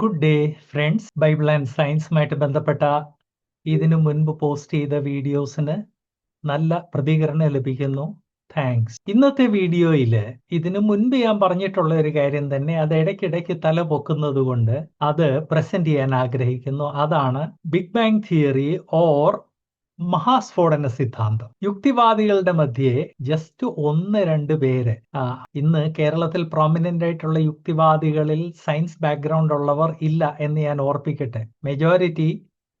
Good day friends Bible and സയൻസുമായിട്ട് ബന്ധപ്പെട്ട ഇതിനു മുൻപ് പോസ്റ്റ് ചെയ്ത വീഡിയോസിന് നല്ല പ്രതികരണം ലഭിക്കുന്നു. താങ്ക്സ് ഇന്നത്തെ വീഡിയോയിൽ ഇതിനു മുൻപ് ഞാൻ പറഞ്ഞിട്ടുള്ള ഒരു കാര്യം തന്നെ അത് ഇടയ്ക്കിടയ്ക്ക് തല പൊക്കുന്നത് കൊണ്ട് അത് പ്രസന്റ് ചെയ്യാൻ ആഗ്രഹിക്കുന്നു. അതാണ് ബിഗ് ബാങ് തിയറി ഓർ മഹാസ്ഫോടന സിദ്ധാന്തം യുക്തിവാദികളുടെ മധ്യേ ജസ്റ്റ് ഒന്ന് രണ്ട് പേര് ഇന്ന് കേരളത്തിൽ പ്രോമിനന്റ് ആയിട്ടുള്ള യുക്തിവാദികളിൽ സയൻസ് ബാക്ക്ഗ്രൗണ്ട് ഉള്ളവർ ഇല്ല എന്ന് ഞാൻ ഓർപ്പിക്കട്ടെ. മെജോറിറ്റി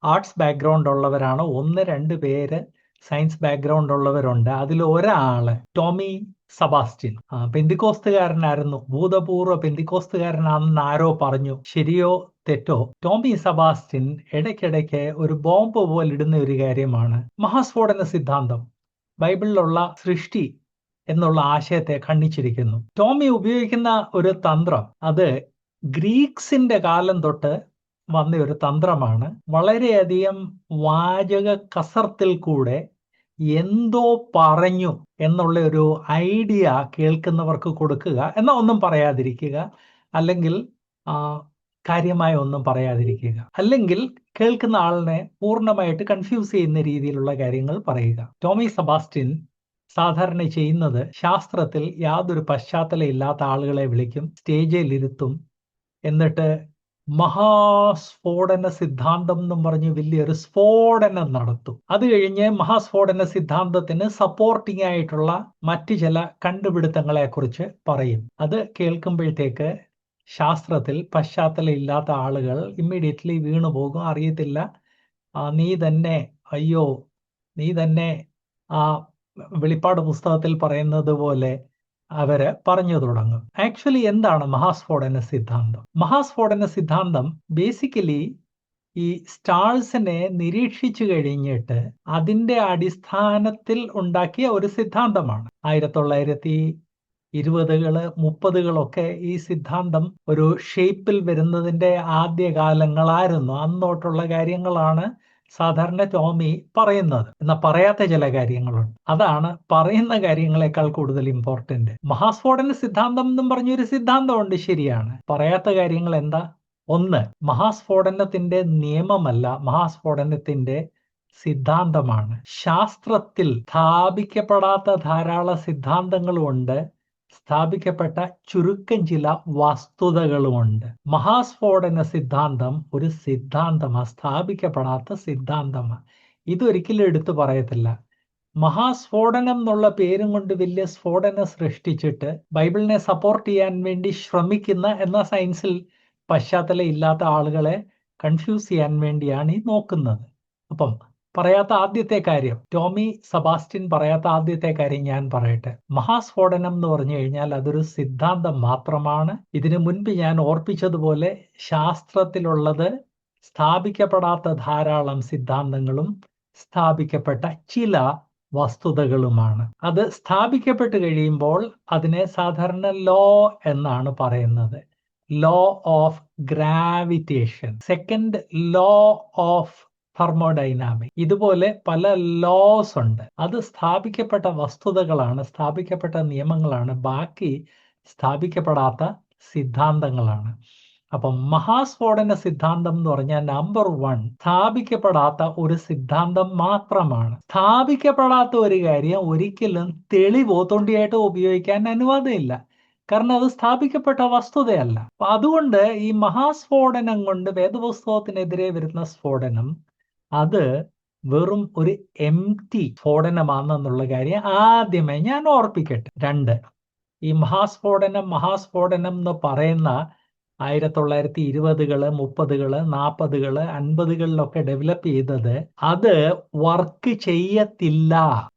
ആർട്സ് ബാക്ക്ഗ്രൗണ്ട് ഉള്ളവരാണ്. ഒന്ന് രണ്ട് പേര് സയൻസ് ബാക്ക്ഗ്രൗണ്ട് ഉള്ളവരുണ്ട്. അതിൽ ഒരാൾ ടോമി സബാസ്റ്റ്യൻ. ആ, പെന്തിക്കോസ്തുകാരനായിരുന്നു. ഭൂതപൂർവ പെന്തിക്കോസ്തുകാരനാണെന്ന് ആരോ പറഞ്ഞു. ശരിയോ തെറ്റോ? ടോമി സബാസ്റ്റിൻ ഇടയ്ക്കിടയ്ക്ക് ഒരു ബോംബ് പോലെ ഇടുന്ന ഒരു കാര്യമാണ്. മഹാസ്ഫോടന സിദ്ധാന്തം. ബൈബിളിലുള്ള സൃഷ്ടി എന്നുള്ള ആശയത്തെ ഖണ്ഡിച്ചിരിക്കുന്നു. ടോമി ഉപയോഗിക്കുന്ന ഒരു തന്ത്രം അത് ഗ്രീക്സിന്റെ കാലം തൊട്ട് വന്ന ഒരു തന്ത്രമാണ്. വളരെയധികം വാചക കസർത്തിൽ കൂടെ എന്തോ പറഞ്ഞു എന്നുള്ള ഒരു ഐഡിയ കേൾക്കുന്നവർക്ക് കൊടുക്കുക. എന്നാൽ ഒന്നും പറയാതിരിക്കുക. അല്ലെങ്കിൽ കാര്യമായ ഒന്നും പറയാതിരിക്കുക. അല്ലെങ്കിൽ കേൾക്കുന്ന ആളിനെ പൂർണമായിട്ട് കൺഫ്യൂസ് ചെയ്യുന്ന രീതിയിലുള്ള കാര്യങ്ങൾ പറയുക. ടോമി സബാസ്റ്റിൻ സാധാരണ ചെയ്യുന്നത് ശാസ്ത്രത്തിൽ യാതൊരു പശ്ചാത്തലം ഇല്ലാത്ത ആളുകളെ വിളിക്കും സ്റ്റേജിൽ ഇരുത്തും എന്നിട്ട് മഹാസ്ഫോടന സിദ്ധാന്തം എന്നും പറഞ്ഞ് വലിയൊരു സ്ഫോടനം നടത്തും. അത് കഴിഞ്ഞ് മഹാസ്ഫോടന സിദ്ധാന്തത്തിന് സപ്പോർട്ടിംഗ് ആയിട്ടുള്ള മറ്റ് ചില കണ്ടുപിടുത്തങ്ങളെ കുറിച്ച് പറയും. അത് കേൾക്കുമ്പോഴത്തേക്ക് ശാസ്ത്രത്തിൽ പശ്ചാത്തലം ഇല്ലാത്ത ആളുകൾ ഇമ്മീഡിയറ്റ്ലി വീണു പോകും. അറിയത്തില്ല. നീ തന്നെ അയ്യോ നീ തന്നെ ആ വെളിപ്പാട് പുസ്തകത്തിൽ പറയുന്നത് പോലെ അവർ പറഞ്ഞു തുടങ്ങും. ആക്ച്വലി എന്താണ് മഹാസ്ഫോടന സിദ്ധാന്തം? മഹാസ്ഫോടന സിദ്ധാന്തം ബേസിക്കലി ഈ സ്റ്റാൾസിനെ നിരീക്ഷിച്ചു കഴിഞ്ഞിട്ട് അതിന്റെ അടിസ്ഥാനത്തിൽ ഉണ്ടാക്കിയ ഒരു സിദ്ധാന്തമാണ്. ആയിരത്തി തൊള്ളായിരത്തി ഇരുപതുകൾ മുപ്പതുകളൊക്കെ ഈ സിദ്ധാന്തം ഒരു ഷേപ്പിൽ വരുന്നതിന്റെ ആദ്യകാലങ്ങളായിരുന്നു. അന്നോട്ടുള്ള കാര്യങ്ങളാണ് സാധാരണ ടോമി പറയുന്നത്. എന്നാൽ പറയാത്ത ചില കാര്യങ്ങളുണ്ട്. അതാണ് പറയുന്ന കാര്യങ്ങളെക്കാൾ കൂടുതൽ ഇമ്പോർട്ടന്റ് മഹാസ്ഫോടന സിദ്ധാന്തം എന്നും പറഞ്ഞൊരു സിദ്ധാന്തമുണ്ട്. ശരിയാണ്. പറയാത്ത കാര്യങ്ങൾ എന്താ ഒന്ന് മഹാസ്ഫോടനത്തിന്റെ നിയമമല്ല മഹാസ്ഫോടനത്തിന്റെ സിദ്ധാന്തമാണ്. ശാസ്ത്രത്തിൽ സ്ഥാപിക്കപ്പെടാത്ത ധാരാളം സിദ്ധാന്തങ്ങളുമുണ്ട് സ്ഥാപിക്കപ്പെട്ട ചുരുക്കം ചില വസ്തുതകളുമുണ്ട്. മഹാസ്ഫോടന സിദ്ധാന്തം ഒരു സിദ്ധാന്തമാണ് സ്ഥാപിക്കപ്പെടാത്ത സിദ്ധാന്തമാണ് ഇതൊരിക്കലും എടുത്തു പറയത്തില്ല. മഹാസ്ഫോടനം എന്നുള്ള പേരും കൊണ്ട് വലിയ സ്ഫോടനം സൃഷ്ടിച്ചിട്ട് ബൈബിളിനെ സപ്പോർട്ട് ചെയ്യാൻ വേണ്ടി ശ്രമിക്കുന്ന എന്ന സയൻസിൽ പശ്ചാത്തലം ഇല്ലാത്ത ആളുകളെ കൺഫ്യൂസ് ചെയ്യാൻ വേണ്ടിയാണ് ഈ നോക്കുന്നത്. അപ്പം പറയാത്ത ആദ്യത്തെ കാര്യം. ടോമി സബാസ്റ്റ്യൻ പറയാത്ത ആദ്യത്തെ കാര്യം ഞാൻ പറയട്ടെ. മഹാസ്ഫോടനം എന്ന് പറഞ്ഞു കഴിഞ്ഞാൽ അതൊരു സിദ്ധാന്തം മാത്രമാണ്. ഇതിനു മുൻപ് ഞാൻ ഓർപ്പിച്ചതുപോലെ ശാസ്ത്രത്തിലുള്ളത് സ്ഥാപിക്കപ്പെടാത്ത ധാരാളം സിദ്ധാന്തങ്ങളും സ്ഥാപിക്കപ്പെട്ട ചില വസ്തുതകളുമാണ്. അത് സ്ഥാപിക്കപ്പെട്ട് കഴിയുമ്പോൾ അതിനെ സാധാരണ ലോ എന്നാണ് പറയുന്നത്. Law of gravitation. Second law of thermodynamic ഇതുപോലെ പല ലോസ് ഉണ്ട്. അത് സ്ഥാപിക്കപ്പെട്ട വസ്തുതകളാണ് സ്ഥാപിക്കപ്പെട്ട നിയമങ്ങളാണ് ബാക്കി സ്ഥാപിക്കപ്പെടാത്ത സിദ്ധാന്തങ്ങളാണ്. അപ്പം മഹാസ്ഫോടന സിദ്ധാന്തം എന്ന് പറഞ്ഞാൽ നമ്പർ വൺ സ്ഥാപിക്കപ്പെടാത്ത ഒരു സിദ്ധാന്തം മാത്രമാണ്. സ്ഥാപിക്കപ്പെടാത്ത ഒരു കാര്യം ഒരിക്കലും തെളിവോ തൊണ്ടിയായിട്ട് ഉപയോഗിക്കാൻ അനുവാദമില്ല. കാരണം അത് സ്ഥാപിക്കപ്പെട്ട വസ്തുതയല്ല. അതുകൊണ്ട് ഈ മഹാസ്ഫോടനം കൊണ്ട് വേദപുസ്തകത്തിനെതിരെ വരുന്ന സ്ഫോടനം അത് വെറും ഒരു എം ടി സ്ഫോടനമാണെന്നുള്ള കാര്യം ആദ്യമേ ഞാൻ ഓർപ്പിക്കട്ടെ. രണ്ട് ഈ മഹാസ്ഫോടനം മഹാസ്ഫോടനം എന്ന് പറയുന്ന ആയിരത്തി തൊള്ളായിരത്തി ഇരുപതുകൾ മുപ്പതുകൾ നാൽപ്പതുകൾ അൻപതുകളിലൊക്കെ ഡെവലപ്പ് ചെയ്തത് അത് വർക്ക് ചെയ്യത്തില്ല.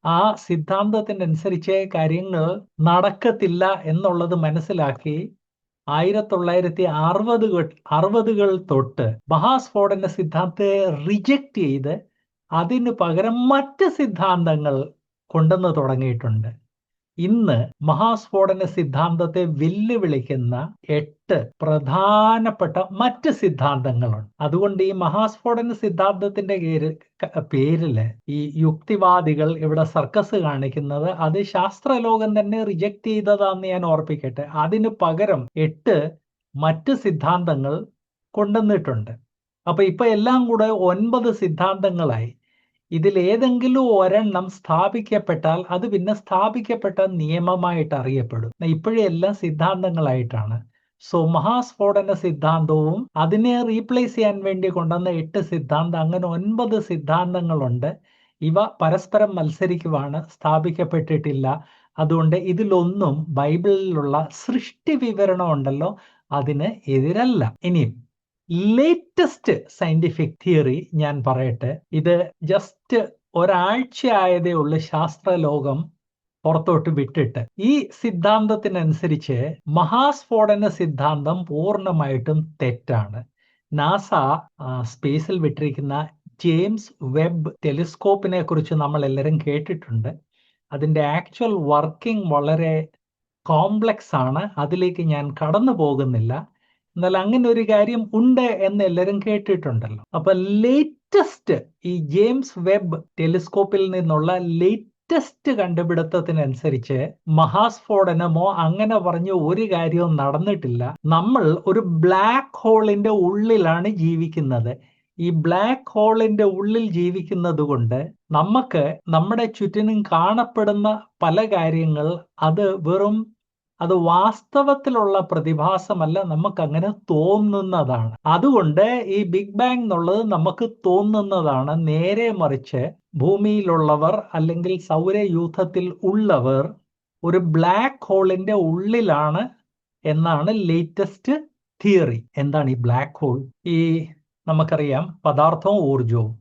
ആ സിദ്ധാന്തത്തിനനുസരിച്ച് കാര്യങ്ങൾ നടക്കത്തില്ല എന്നുള്ളത് മനസ്സിലാക്കി ആയിരത്തി തൊള്ളായിരത്തി അറുപതുകൾ അറുപതുകൾ തൊട്ട് ബഹാസ്ഫോർഡിന്റെ സിദ്ധാന്തത്തെ റിജക്റ്റ് ചെയ്ത് അതിന് പകരം മറ്റ് സിദ്ധാന്തങ്ങൾ കൊണ്ടുവന്ന് തുടങ്ങിയിട്ടുണ്ട്. ഇന്ന് മഹാസ്ഫോടന സിദ്ധാന്തത്തെ വെല്ലുവിളിക്കുന്ന എട്ട് പ്രധാനപ്പെട്ട മറ്റ് സിദ്ധാന്തങ്ങളുണ്ട്. അതുകൊണ്ട് ഈ മഹാസ്ഫോടന സിദ്ധാന്തത്തിന്റെ പേര് പേരിൽ ഈ യുക്തിവാദികൾ ഇവിടെ സർക്കസ് കാണിക്കുന്നത് അത് ശാസ്ത്രലോകം തന്നെ റിജക്ട് ചെയ്തതാന്ന് ഞാൻ ഓർപ്പിക്കട്ടെ. അതിന് പകരം എട്ട് മറ്റ് സിദ്ധാന്തങ്ങൾ കൊണ്ടുവന്നിട്ടുണ്ട്. അപ്പൊ ഇപ്പൊ എല്ലാം കൂടെ ഒൻപത് സിദ്ധാന്തങ്ങളായി. ഇതിൽ ഏതെങ്കിലും ഒരെണ്ണം സ്ഥാപിക്കപ്പെട്ടാൽ അത് പിന്നെ സ്ഥാപിക്കപ്പെട്ട നിയമമായിട്ട് അറിയപ്പെടും. ഇപ്പോഴും എല്ലാം സിദ്ധാന്തങ്ങളായിട്ടാണ്. സോ മഹാസ്ഫോടന സിദ്ധാന്തവും അതിനെ റീപ്ലേസ് ചെയ്യാൻ വേണ്ടി കൊണ്ടുവന്ന എട്ട് സിദ്ധാന്തം അങ്ങനെ ഒൻപത് സിദ്ധാന്തങ്ങളുണ്ട്. ഇവ പരസ്പരം മത്സരിക്കുവാണ് സ്ഥാപിക്കപ്പെട്ടിട്ടില്ല. അതുകൊണ്ട് ഇതിലൊന്നും ബൈബിളിലുള്ള സൃഷ്ടി വിവരണം ഉണ്ടല്ലോ അതിന് എതിരല്ല. ഇനിയും ലേറ്റസ്റ്റ് സയന്റിഫിക് തിയറി ഞാൻ പറയട്ടെ. ഇത് ജസ്റ്റ് ഒരാഴ്ച ആയതേ ഉള്ളൂ ശാസ്ത്രലോകം പുറത്തോട്ട് വിട്ടിട്ട്. ഈ സിദ്ധാന്തത്തിനനുസരിച്ച് മഹാസ്ഫോടന സിദ്ധാന്തം പൂർണമായിട്ടും തെറ്റാണ്. നാസ സ്പേസിൽ വിട്ടിരിക്കുന്ന ജെയിംസ് വെബ് ടെലിസ്കോപ്പിനെ കുറിച്ച് നമ്മൾ എല്ലാവരും കേട്ടിട്ടുണ്ട്. അതിന്റെ ആക്ച്വൽ വർക്കിംഗ് വളരെ കോംപ്ലക്സ് ആണ് അതിലേക്ക് ഞാൻ കടന്നു പോകുന്നില്ല എന്നാൽ അങ്ങനെ ഒരു കാര്യം ഉണ്ട് എന്ന് എല്ലാവരും കേട്ടിട്ടുണ്ടല്ലോ. അപ്പൊ ലേറ്റസ്റ്റ് ഈ ജെയിംസ് വെബ് ടെലിസ്കോപ്പിൽ നിന്നുള്ള ലേറ്റസ്റ്റ് കണ്ടുപിടുത്തത്തിനനുസരിച്ച് മഹാസ്ഫോടനമോ അങ്ങനെ പറഞ്ഞ ഒരു കാര്യവും നടന്നിട്ടില്ല. നമ്മൾ ഒരു ബ്ലാക്ക് ഹോളിന്റെ ഉള്ളിലാണ് ജീവിക്കുന്നത്. ഈ ബ്ലാക്ക് ഹോളിന്റെ ഉള്ളിൽ ജീവിക്കുന്നത് കൊണ്ട് നമുക്ക് നമ്മുടെ ചുറ്റിനും കാണപ്പെടുന്ന പല കാര്യങ്ങൾ അത് വെറും അത് വാസ്തവത്തിലുള്ള പ്രതിഭാസമല്ല നമുക്ക് അങ്ങനെ തോന്നുന്നതാണ്. അതുകൊണ്ട് ഈ ബിഗ് ബാങ് എന്നുള്ളത് നമുക്ക് തോന്നുന്നതാണ്. നേരെ മറിച്ച് ഭൂമിയിലുള്ളവർ അല്ലെങ്കിൽ സൗരയൂഥത്തിൽ ഉള്ളവർ ഒരു ബ്ലാക്ക് ഹോളിന്റെ ഉള്ളിലാണ് എന്നാണ് ലേറ്റസ്റ്റ് തിയറി എന്താണ് ഈ ബ്ലാക്ക് ഹോൾ ഈ നമുക്കറിയാം പദാർത്ഥവും ഊർജവും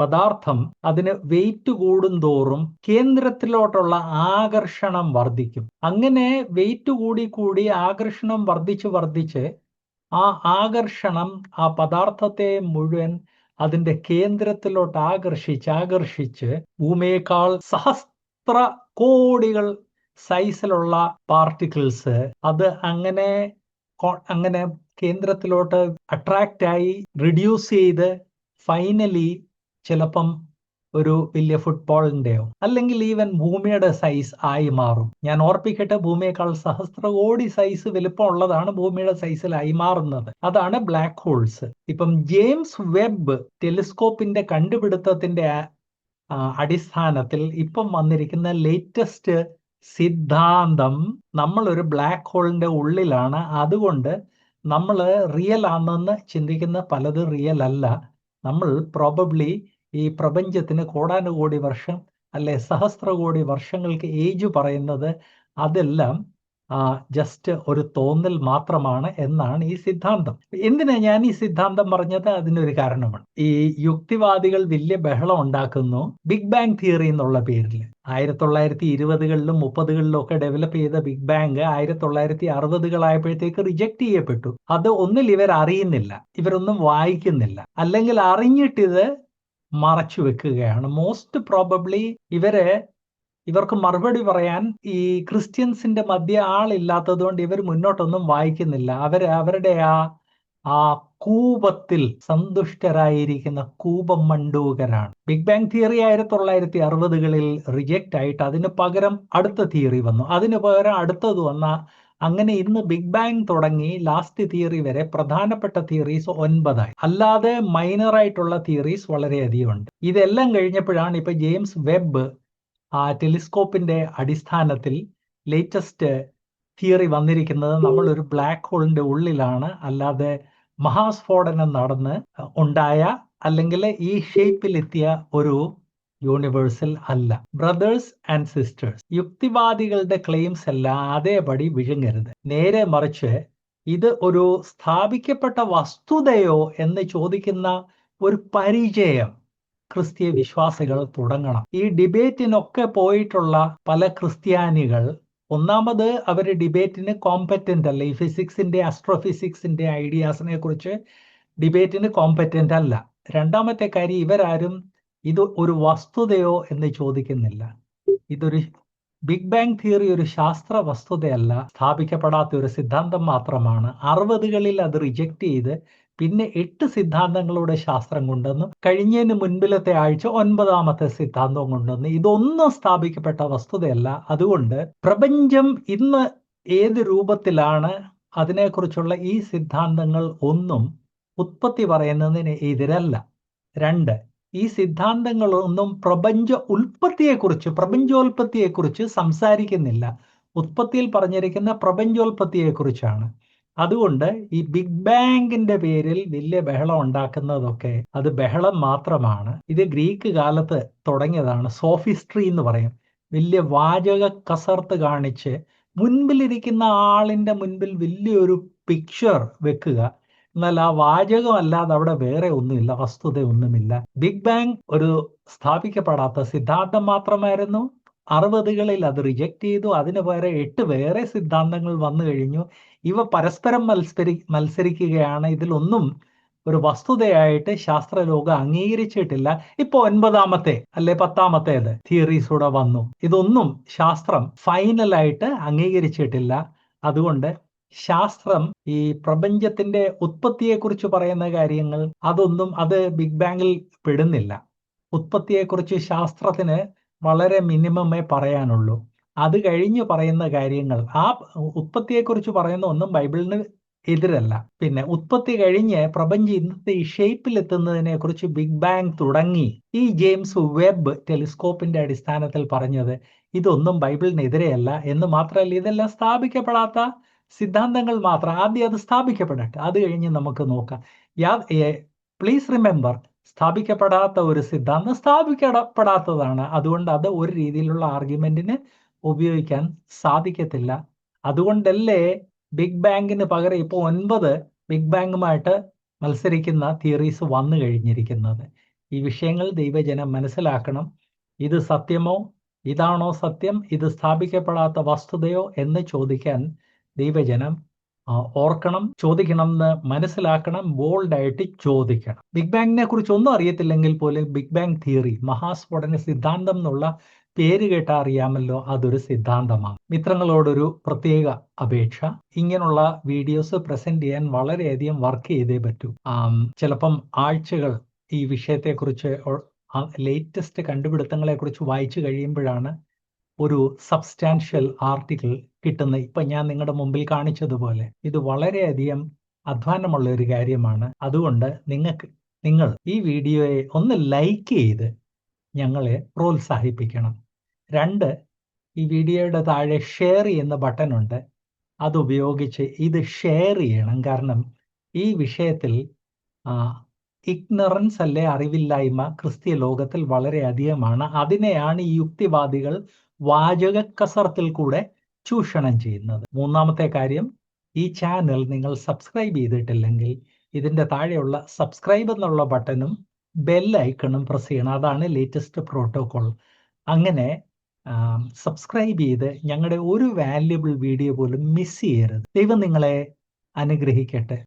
പദാർത്ഥം അതിന് വെയിറ്റ് കൂടുന്തോറും കേന്ദ്രത്തിലോട്ടുള്ള ആകർഷണം വർദ്ധിക്കും. അങ്ങനെ വെയിറ്റ് കൂടി കൂടി ആകർഷണം വർദ്ധിച്ച് വർദ്ധിച്ച് ആ ആകർഷണം ആ പദാർത്ഥത്തെ മുഴുവൻ അതിന്റെ കേന്ദ്രത്തിലോട്ട് ആകർഷിച്ച് ആകർഷിച്ച് ഭൂമിയേക്കാൾ സഹസ്ര കോടികൾ സൈസിലുള്ള പാർട്ടിക്കിൾസ് അത് അങ്ങനെ അങ്ങനെ കേന്ദ്രത്തിലോട്ട് അട്രാക്റ്റ് ആയി റിഡ്യൂസ് ചെയ്ത് ഫൈനലി ചിലപ്പം ഒരു വലിയ ഫുട്ബോളിന്റെയോ അല്ലെങ്കിൽ ഈവൻ ഭൂമിയുടെ സൈസ് ആയി മാറും. ഞാൻ ഓർപ്പിക്കട്ടെ ഭൂമിയേക്കാൾ സഹസ്ര കോടി സൈസ് വലുപ്പം ഉള്ളതാണ് ഭൂമിയുടെ സൈസിലായി മാറുന്നത്. അതാണ് ബ്ലാക്ക് ഹോൾസ് ഇപ്പം ജെയിംസ് വെബ് ടെലിസ്കോപ്പിന്റെ കണ്ടുപിടുത്തത്തിന്റെ അടിസ്ഥാനത്തിൽ ഇപ്പം വന്നിരിക്കുന്ന ലേറ്റസ്റ്റ് സിദ്ധാന്തം നമ്മൾ ഒരു ബ്ലാക്ക് ഹോളിന്റെ ഉള്ളിലാണ്. അതുകൊണ്ട് നമ്മൾ റിയൽ ആണെന്ന് ചിന്തിക്കുന്ന പലത് റിയൽ അല്ല. നമ്മൾ പ്രോബബ്ലി ഈ പ്രപഞ്ചത്തിന് കോടാനുകോടി വർഷം അല്ലെ സഹസ്രകോടി വർഷങ്ങൾക്ക് ഏജ് പറയുന്നത് അതെല്ലാം ജസ്റ്റ് ഒരു തോന്നൽ മാത്രമാണ് എന്നാണ് ഈ സിദ്ധാന്തം. എന്തിനാ ഞാൻ ഈ സിദ്ധാന്തം പറഞ്ഞത്? അതിനൊരു കാരണമാണ്. ഈ യുക്തിവാദികൾ വലിയ ബഹളം ഉണ്ടാക്കുന്നു ബിഗ് ബാങ് തിയറി എന്നുള്ള പേരിൽ ആയിരത്തി തൊള്ളായിരത്തി ഇരുപതുകളിലും മുപ്പതുകളിലും ഒക്കെ ഡെവലപ്പ് ചെയ്ത ബിഗ് ബാങ്ക് ആയിരത്തി തൊള്ളായിരത്തി അറുപതുകളായപ്പോഴത്തേക്ക് റിജക്ട് ചെയ്യപ്പെട്ടു. അത് ഒന്നിൽ ഇവർ അറിയുന്നില്ല. ഇവരൊന്നും വായിക്കുന്നില്ല. അല്ലെങ്കിൽ അറിഞ്ഞിട്ടിത് മറച്ചു വെക്കുകയാണ്. മോസ്റ്റ് പ്രോബബ്ലി ഇവരെ ഇവർക്ക് മറുപടി പറയാൻ ഈ ക്രിസ്ത്യൻസിന്റെ മധ്യ ആളില്ലാത്തത് കൊണ്ട് ഇവർ മുന്നോട്ടൊന്നും വായിക്കുന്നില്ല. അവർ അവരുടെ ആ ആ കൂപത്തിൽ സന്തുഷ്ടരായിരിക്കുന്ന കൂപം മണ്ടൂകരാണ് ബിഗ് ബാങ് തിയറി ആയിരത്തി തൊള്ളായിരത്തി അറുപതുകളിൽ റിജക്റ്റ് ആയിട്ട് അതിന് പകരം അടുത്ത തിയറി വന്നു. അതിന് പകരം അടുത്തത് വന്ന അങ്ങനെ ഇന്ന് ബിഗ് ബാങ് തുടങ്ങി ലാസ്റ്റ് തിയറി വരെ പ്രധാനപ്പെട്ട തിയറീസ് ഒൻപതായി. അല്ലാതെ മൈനർ ആയിട്ടുള്ള തിയറീസ് വളരെയധികം ഉണ്ട്. ഇതെല്ലാം കഴിഞ്ഞപ്പോഴാണ് ഇപ്പൊ ജെയിംസ് വെബ് ആ ടെലിസ്കോപ്പിന്റെ അടിസ്ഥാനത്തിൽ ലേറ്റസ്റ്റ് തിയറി വന്നിരിക്കുന്നത് നമ്മൾ ഒരു ബ്ലാക്ക് ഹോളിന്റെ ഉള്ളിലാണ്. അല്ലാതെ മഹാസ്ഫോടനം നടന്ന് ഉണ്ടായ അല്ലെങ്കിൽ ഈ ഷേപ്പിലെത്തിയ ഒരു യൂണിവേഴ്സൽ അല്ല. ബ്രദേഴ്സ് ആൻഡ് സിസ്റ്റേഴ്സ് യുക്തിവാദികളുടെ ക്ലെയിംസ് എല്ലാം അതേപടി വിഴുങ്ങരുത്. നേരെ മറിച്ച് ഇത് ഒരു സ്ഥാപിക്കപ്പെട്ട വസ്തുതയോ എന്ന് ചോദിക്കുന്ന ഒരു പരിചയം ക്രിസ്തീയ വിശ്വാസികൾ തുടങ്ങണം. ഈ ഡിബേറ്റിനൊക്കെ പോയിട്ടുള്ള പല ക്രിസ്ത്യാനികൾ ഒന്നാമത് അവർ ഡിബേറ്റിന് കോമ്പറ്റന്റ് അല്ല. ഈ ഫിസിക്സിന്റെ ആസ്ട്രോഫിസിക്സിന്റെ ഐഡിയാസിനെ കുറിച്ച് ഡിബേറ്റിന് കോമ്പറ്റന്റ് അല്ല. രണ്ടാമത്തെ കാര്യം ഇവരാരും ഇത് ഒരു വസ്തുതയോ എന്ന് ചോദിക്കുന്നില്ല. ഇതൊരു ബിഗ് ബാങ് തിയറി ഒരു ശാസ്ത്ര വസ്തുതയല്ല. സ്ഥാപിക്കപ്പെടാത്ത ഒരു സിദ്ധാന്തം മാത്രമാണ്. അറുപതുകളിൽ അത് റിജക്റ്റ് ചെയ്ത് പിന്നെ എട്ട് സിദ്ധാന്തങ്ങളുടെ ശാസ്ത്രം കൊണ്ടുവന്നു. കഴിഞ്ഞതിന് മുൻപിലത്തെ ആഴ്ച ഒൻപതാമത്തെ സിദ്ധാന്തം കൊണ്ടുവന്നു. ഇതൊന്നും സ്ഥാപിക്കപ്പെട്ട വസ്തുതയല്ല. അതുകൊണ്ട് പ്രപഞ്ചം ഇന്ന് ഏത് രൂപത്തിലാണ് അതിനെക്കുറിച്ചുള്ള ഈ സിദ്ധാന്തങ്ങൾ ഒന്നും ഉത്പത്തി പറയുന്നതിന് എതിരല്ല. രണ്ട് ഈ സിദ്ധാന്തങ്ങളൊന്നും പ്രപഞ്ച ഉൽപ്പത്തിയെക്കുറിച്ച് പ്രപഞ്ചോൽപത്തിയെക്കുറിച്ച് സംസാരിക്കുന്നില്ല. ഉത്പത്തിയിൽ പറഞ്ഞിരിക്കുന്ന പ്രപഞ്ചോൽപത്തിയെക്കുറിച്ചാണ് അതുകൊണ്ട് ഈ ബിഗ് ബാങ്കിന്റെ പേരിൽ വലിയ ബഹളം ഉണ്ടാക്കുന്നതൊക്കെ അത് ബഹളം മാത്രമാണ്. ഇത് ഗ്രീക്ക് കാലത്ത് തുടങ്ങിയതാണ്. സോഫിസ്ട്രി എന്ന് പറയും. വലിയ വാചക കസർത്ത് കാണിച്ച് മുൻപിലിരിക്കുന്ന ആളിന്റെ മുൻപിൽ വലിയൊരു പിക്ചർ വെക്കുക. എന്നാൽ ആ വാചകം അല്ലാതെ അവിടെ വേറെ ഒന്നുമില്ല വസ്തുത ഒന്നുമില്ല. ബിഗ് ബാങ് ഒരു സ്ഥാപിക്കപ്പെടാത്ത സിദ്ധാന്തം മാത്രമായിരുന്നു. അറുപതുകളിൽ അത് റിജക്റ്റ് ചെയ്തു. അതിന് പകരം എട്ട് വേറെ സിദ്ധാന്തങ്ങൾ വന്നു കഴിഞ്ഞു. ഇവ പരസ്പരം മത്സരി മത്സരിക്കുകയാണ്. ഇതിലൊന്നും ഒരു വസ്തുതയായിട്ട് ശാസ്ത്രലോകം അംഗീകരിച്ചിട്ടില്ല. ഇപ്പൊ ഒൻപതാമത്തെ അല്ലെ പത്താമത്തേത് തിയറീസ് കൂടെ വന്നു. ഇതൊന്നും ശാസ്ത്രം ഫൈനലായിട്ട് അംഗീകരിച്ചിട്ടില്ല. അതുകൊണ്ട് ശാസ്ത്രം ഈ പ്രപഞ്ചത്തിന്റെ ഉത്പത്തിയെക്കുറിച്ച് പറയുന്ന കാര്യങ്ങൾ അതൊന്നും അത് ബിഗ് ബാങ്ങിൽ പെടുന്നില്ല. ഉത്പത്തിയെക്കുറിച്ച് ശാസ്ത്രത്തിന് വളരെ മിനിമമേ പറയാനുള്ളൂ. അത് കഴിഞ്ഞ് പറയുന്ന കാര്യങ്ങൾ ആ ഉത്പത്തിയെക്കുറിച്ച് പറയുന്ന ഒന്നും ബൈബിളിന് എതിരല്ല. പിന്നെ ഉത്പത്തി കഴിഞ്ഞ് പ്രപഞ്ചം ഇന്നത്തെ ഈ ഷേപ്പിൽ എത്തുന്നതിനെ കുറിച്ച് ബിഗ് ബാങ് തുടങ്ങി. ഈ ജെയിംസ് വെബ് ടെലിസ്കോപ്പിന്റെ അടിസ്ഥാനത്തിൽ പറഞ്ഞത് ഇതൊന്നും ബൈബിളിനെതിരെയല്ല എന്ന് മാത്രമല്ല ഇതെല്ലാം സ്ഥാപിക്കപ്പെടാത്ത സിദ്ധാന്തങ്ങൾ മാത്രം ആദ്യം അത് സ്ഥാപിക്കപ്പെടട്ടെ. അത് കഴിഞ്ഞ് നമുക്ക് നോക്കാം. യാ പ്ലീസ് റിമെമ്പർ സ്ഥാപിക്കപ്പെടാത്ത ഒരു സിദ്ധാന്തം സ്ഥാപിക്കപ്പെടാത്തതാണ്. അതുകൊണ്ട് അത് ഒരു രീതിയിലുള്ള ആർഗ്യുമെന്റിന് ഉപയോഗിക്കാൻ സാധിക്കത്തില്ല. അതുകൊണ്ടല്ലേ ബിഗ് ബാങ്കിന് പകരം ഇപ്പോൾ ഒൻപത് ബിഗ് ബാങ്കുമായിട്ട് മത്സരിക്കുന്ന തിയറീസ് വന്നു കഴിഞ്ഞിരിക്കുന്നത്. ഈ വിഷയങ്ങൾ ദൈവജനം മനസ്സിലാക്കണം. ഇത് സത്യമോ? ഇതാണോ സത്യം? ഇത് സ്ഥാപിക്കപ്പെടാത്ത വസ്തുതയോ? എന്ന് ചോദിക്കാൻ ദൈവജനം ഓർക്കണം ചോദിക്കണം എന്ന് മനസ്സിലാക്കണം ബോൾഡായിട്ട് ചോദിക്കണം. ബിഗ് ബാങ്ങിനെ കുറിച്ച് ഒന്നും അറിയത്തില്ലെങ്കിൽ പോലും ബിഗ് ബാങ് തിയറി മഹാസ്ഫോടന സിദ്ധാന്തം എന്നുള്ള പേര് കേട്ടാ അറിയാമല്ലോ അതൊരു സിദ്ധാന്തമാണ്. മിത്രങ്ങളോടൊരു പ്രത്യേക അപേക്ഷ. ഇങ്ങനെയുള്ള വീഡിയോസ് പ്രസന്റ് ചെയ്യാൻ വളരെയധികം വർക്ക് ചെയ്തേ പറ്റൂ. ചിലപ്പം ആഴ്ചകൾ ഈ വിഷയത്തെക്കുറിച്ച് ലേറ്റസ്റ്റ് കണ്ടുപിടുത്തങ്ങളെ കുറിച്ച് വായിച്ചു കഴിയുമ്പോഴാണ് ഒരു സബ്സ്റ്റാൻഷ്യൽ ആർട്ടിക്കിൾ കിട്ടുന്ന ഇപ്പൊ ഞാൻ നിങ്ങളുടെ മുമ്പിൽ കാണിച്ചതുപോലെ ഇത് വളരെയധികം അധ്വാനമുള്ള ഒരു കാര്യമാണ്. അതുകൊണ്ട് നിങ്ങൾക്ക് നിങ്ങൾ ഈ വീഡിയോയെ ഒന്ന് ലൈക്ക് ചെയ്ത് ഞങ്ങളെ പ്രോത്സാഹിപ്പിക്കണം. രണ്ട് ഈ വീഡിയോയുടെ താഴെ ഷെയർ ചെയ്യുന്ന ബട്ടൺ ഉണ്ട്. അതുപയോഗിച്ച് ഇത് ഷെയർ ചെയ്യണം. കാരണം ഈ വിഷയത്തിൽ ഇഗ്നറൻസ് അല്ലെ അറിവില്ലായ്മ ക്രിസ്തീയ ലോകത്തിൽ വളരെ അധികമാണ് അതിനെയാണ് ഈ യുക്തിവാദികൾ വാചക കസർത്തിൽ കൂടെ ചൂഷണം ചെയ്യുന്നത്. മൂന്നാമത്തെ കാര്യം ഈ ചാനൽ നിങ്ങൾ സബ്സ്ക്രൈബ് ചെയ്തിട്ടില്ലെങ്കിൽ ഇതിന്റെ താഴെയുള്ള സബ്സ്ക്രൈബ് എന്നുള്ള ബട്ടണും ബെൽ ഐക്കണും പ്രസ് ചെയ്യണം. അതാണ് ലേറ്റസ്റ്റ് പ്രോട്ടോകോൾ അങ്ങനെ സബ്സ്ക്രൈബ് ചെയ്ത് ഞങ്ങളുടെ ഒരു വാല്യുബിൾ വീഡിയോ പോലും മിസ് ചെയ്യരുത്. ദൈവം നിങ്ങളെ അനുഗ്രഹിക്കട്ടെ.